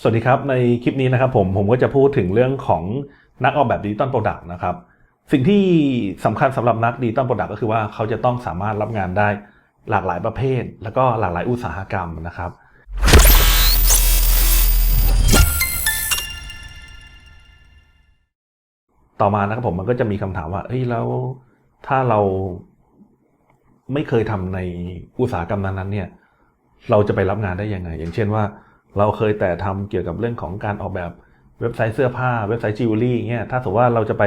สวัสดีครับ ในคลิปนี้นะครับผมผมก็จะพูดถึงเรื่องของนักออกแบบดิจิตอลโปรดักต์นะครับ สิ่งที่สำคัญสำหรับนักดิจิตอลโปรดักต์ก็คือว่าเขาจะต้องสามารถรับงานได้หลากหลายประเภท แล้วก็หลากหลายอุตสาหกรรมนะครับ ต่อมานะครับผมมันก็จะมีคำถามว่าเฮ้ยแล้วถ้าเราไม่เคยทำในอุตสาหกรรมนั้นๆเนี่ยเราจะไปรับงานได้ยังไง อย่างเช่นว่า เราเคยแต่ทำเกี่ยวกับเรื่องของการออกแบบเว็บไซต์เสื้อผ้าเว็บไซต์จิวเวลรี่เงี้ยถ้าสมมติว่าเราจะไป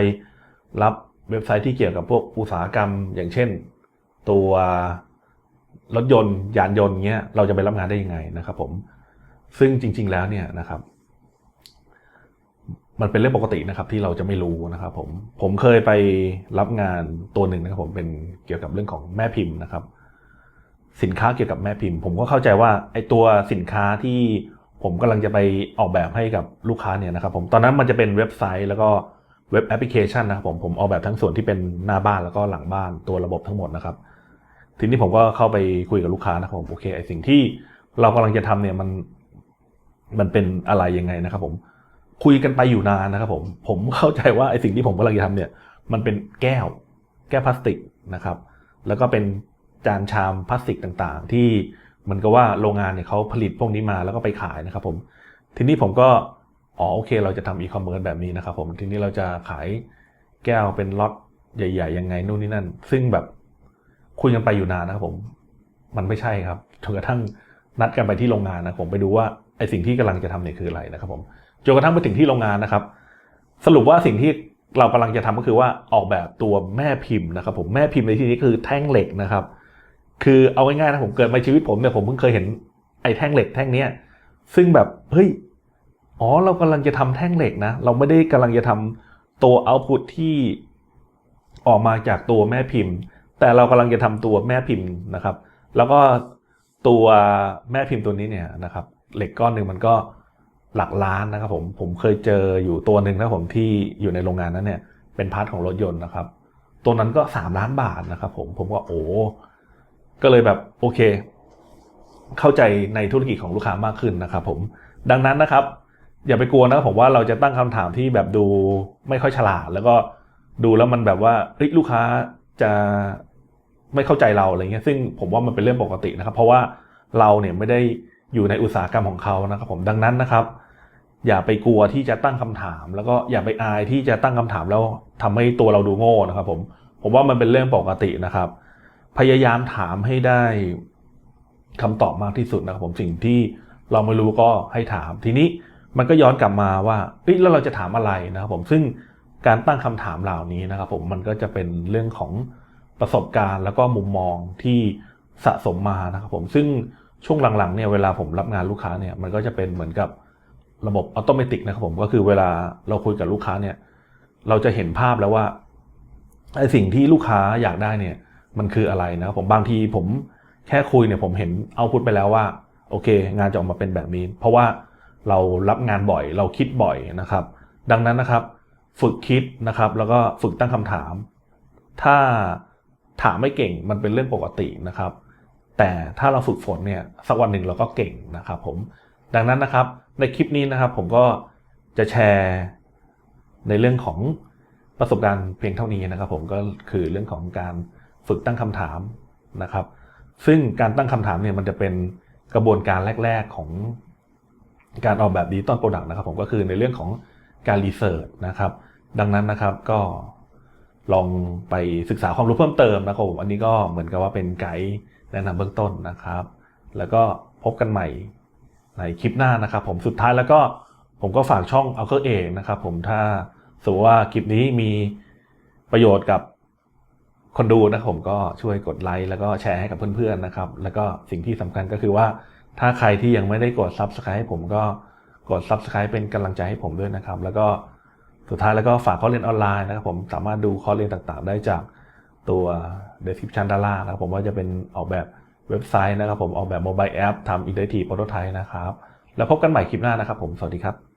รับเว็บไซต์ที่เกี่ยวกับพวกอุตสาหกรรม อย่างเช่น ตัวรถยนต์ยานยนต์เงี้ยเราจะไปรับงานได้ยังไงนะครับผมซึ่งจริง ๆแล้วเนี่ยนะครับ มันเป็นเรื่องปกตินะครับ ที่เราจะไม่รู้นะครับผมผมเคยไปรับงานตัวหนึ่งนะครับ ผมเป็นเกี่ยวกับเรื่องของแม่พิมพ์นะครับ สินค้าเกี่ยวกับแม่พิมพ์ ผมก็เข้าใจว่าไอ้ตัวสินค้าที่ ผมกำลังจะไปออกแบบให้กับลูกค้าเนี่ยนะครับผมตอนนั้นมันจะเป็นเว็บไซต์แล้วก็เว็บแอปพลิเคชันนะครับผมผมออกแบบทั้งส่วนที่เป็นหน้าบ้านแล้วก็หลังบ้านตัวระบบทั้งหมดนะครับ ทีนี้ผมก็เข้าไปคุยกับลูกค้านะครับผมโอเคไอสิ่งที่เรากำลังจะทำเนี่ยมันมันเป็นอะไรยังไงนะครับ ผมคุยกันไปอยู่นานนะครับ ผมผมเข้าใจว่าไอสิ่งที่ผมกำลังจะทำเนี่ย มันเป็นแก้ว แก้วพลาสติกนะครับ แล้วก็เป็นจานชามพลาสติกต่างๆ ที่ เหมือนกับว่าโรงงานเนี่ยเขาผลิตพวกนี้มาแล้วก็ไปขายนะครับผมทีนี้ผมก็อ๋อโอเค เราจะทำอีคอมเมิร์ซแบบนี้นะครับผมทีนี้เราจะขายแก้วเป็นล็อตใหญ่ ๆ ยังไงนู่นนี่นั่น ซึ่งแบบคุยกันไปอยู่นานนะครับผม มันไม่ใช่ครับจนกระทั่งนัดกันไปที่โรงงานนะผมไปดูว่าไอสิ่งที่กำลังจะทำเนี่ยคืออะไรนะครับผมจนกระทั่งไปถึงที่โรงงานนะครับ สรุปว่าสิ่งที่เรากำลังจะทำก็คือว่าออกแบบตัวแม่พิมพ์นะครับ ผมแม่พิมพ์ในที่นี้คือแท่งเหล็กนะครับ คือเอาง่ายๆนะผมเกิดมาชีวิตผมเนี่ยผมเพิ่งเคยเห็นไอ้แท่งเหล็กแท่งเนี้ยซึ่งแบบเฮ้ยอ๋อเรากำลังจะทำแท่งเหล็กนะ เราไม่ได้กำลังจะทำตัวเอาต์พุตที่ออกมาจากตัวแม่พิมพ์ แต่เรากำลังจะทำตัวแม่พิมพ์นะครับ แล้วก็ตัวแม่พิมพ์ตัวนี้เนี่ยนะครับ เหล็กก้อนหนึ่งมันก็หลักล้านนะครับผมผมเคยเจออยู่ตัวหนึ่งนะผมที่อยู่ในโรงงานนั้นเนี่ยเป็นพาร์ทของรถยนต์นะครับ ตัวนั้นก็สามล้านบาทนะครับผมผมก็โอ้ ก็เลยแบบโอเค เข้าใจในธุรกิจของลูกค้ามากขึ้นนะครับผมดังนั้นนะครับ อย่าไปกลัวนะผมว่าเราจะตั้งคำถามที่แบบดูไม่ค่อยฉลาด แล้วก็ดูแล้วมันแบบว่าเอ้ยลูกค้าจะไม่เข้าใจเราอะไรเงี้ยซึ่งผมว่ามันเป็นเรื่องปกตินะครับ เพราะว่าเราเนี่ยไม่ได้อยู่ในอุตสาหกรรมของเขานะครับ ผมดังนั้นนะครับ อย่าไปกลัวที่จะตั้งคำถาม แล้วก็อย่าไปอายที่จะตั้งคำถามแล้วทำให้ตัวเราดูโง่นะครับ ผมผมว่ามันเป็นเรื่องปกตินะครับ พยายามถามให้ได้คำตอบมากที่สุดนะครับผมสิ่งที่เราไม่รู้ก็ให้ถาม ทีนี้มันก็ย้อนกลับมาว่าเอ้ยแล้วเราจะถามอะไรนะครับผมซึ่งการตั้งคำถามเหล่านี้นะครับผมมันก็จะเป็นเรื่องของประสบการณ์แล้วก็มุมมองที่สะสมมานะครับผมซึ่งช่วงหลังๆเนี่ยเวลาผมรับงานลูกค้าเนี่ยมันก็จะเป็นเหมือนกับระบบอัตโนมัตินะครับผมก็คือเวลาเราคุยกับลูกค้าเนี่ย เราจะเห็นภาพแล้วว่าไอ้สิ่งที่ลูกค้าอยากได้เนี่ย มันคืออะไรนะครับผมบางทีผมแค่คุยเนี่ยผมเห็นเอาพุทไปแล้วว่า โอเค งานจะออกมาเป็นแบบนี้ เพราะว่าเรารับงานบ่อยเราคิดบ่อยนะครับ ดังนั้นนะครับฝึกคิดนะครับ แล้วก็ฝึกตั้งคำถาม ถ้าถามไม่เก่งมันเป็นเรื่องปกตินะครับ แต่ถ้าเราฝึกฝนเนี่ยสักวันหนึ่งเราก็เก่งนะครับผมดังนั้นนะครับในคลิปนี้นะครับผมก็จะแชร์ในเรื่องของประสบการณ์เพียงเท่านี้นะครับ ผมก็คือเรื่องของการ ฝึกตั้งคำถามนะครับ ซึ่งการตั้งคำถามเนี่ยมันจะเป็นกระบวนการแรก ๆของการออกแบบดิจิตอลโปรดักต์นะครับผมก็คือในเรื่องของการรีเสิร์ชนะครับ ดังนั้นนะครับก็ลองไปศึกษาความรู้เพิ่มเติมนะครับผมอันนี้ก็เหมือนกับว่าเป็นไกด์แนะนำเบื้องต้นนะครับ แล้วก็พบกันใหม่ในคลิปหน้านะครับ ผมสุดท้ายแล้วก็ผมก็ฝากช่องเอาเคอเองนะครับ ผมถ้าสมมติว่าคลิปนี้มีประโยชน์กับ คนดูนะผมก็ช่วยกดไลค์แล้วก็แชร์ให้กับเพื่อนๆนะครับ แล้วก็สิ่งที่สำคัญก็คือว่าถ้าใครที่ยังไม่ได้กด Subscribe ให้ผมก็กด Subscribe เป็นกำลังใจให้ผมด้วยนะครับ แล้วก็สุดท้ายแล้วก็ฝากคอร์สเรียนออนไลน์นะครับผมสามารถดูคอร์สเรียนต่างๆ ได้จากตัว description ด้านล่างนะครับผมว่าจะเป็นออกแบบเว็บไซต์นะครับผมออกแบบโมบายแอปทำ Interactive Prototype นะครับ แล้วพบกันใหม่คลิปหน้านะครับผมสวัสดีครับ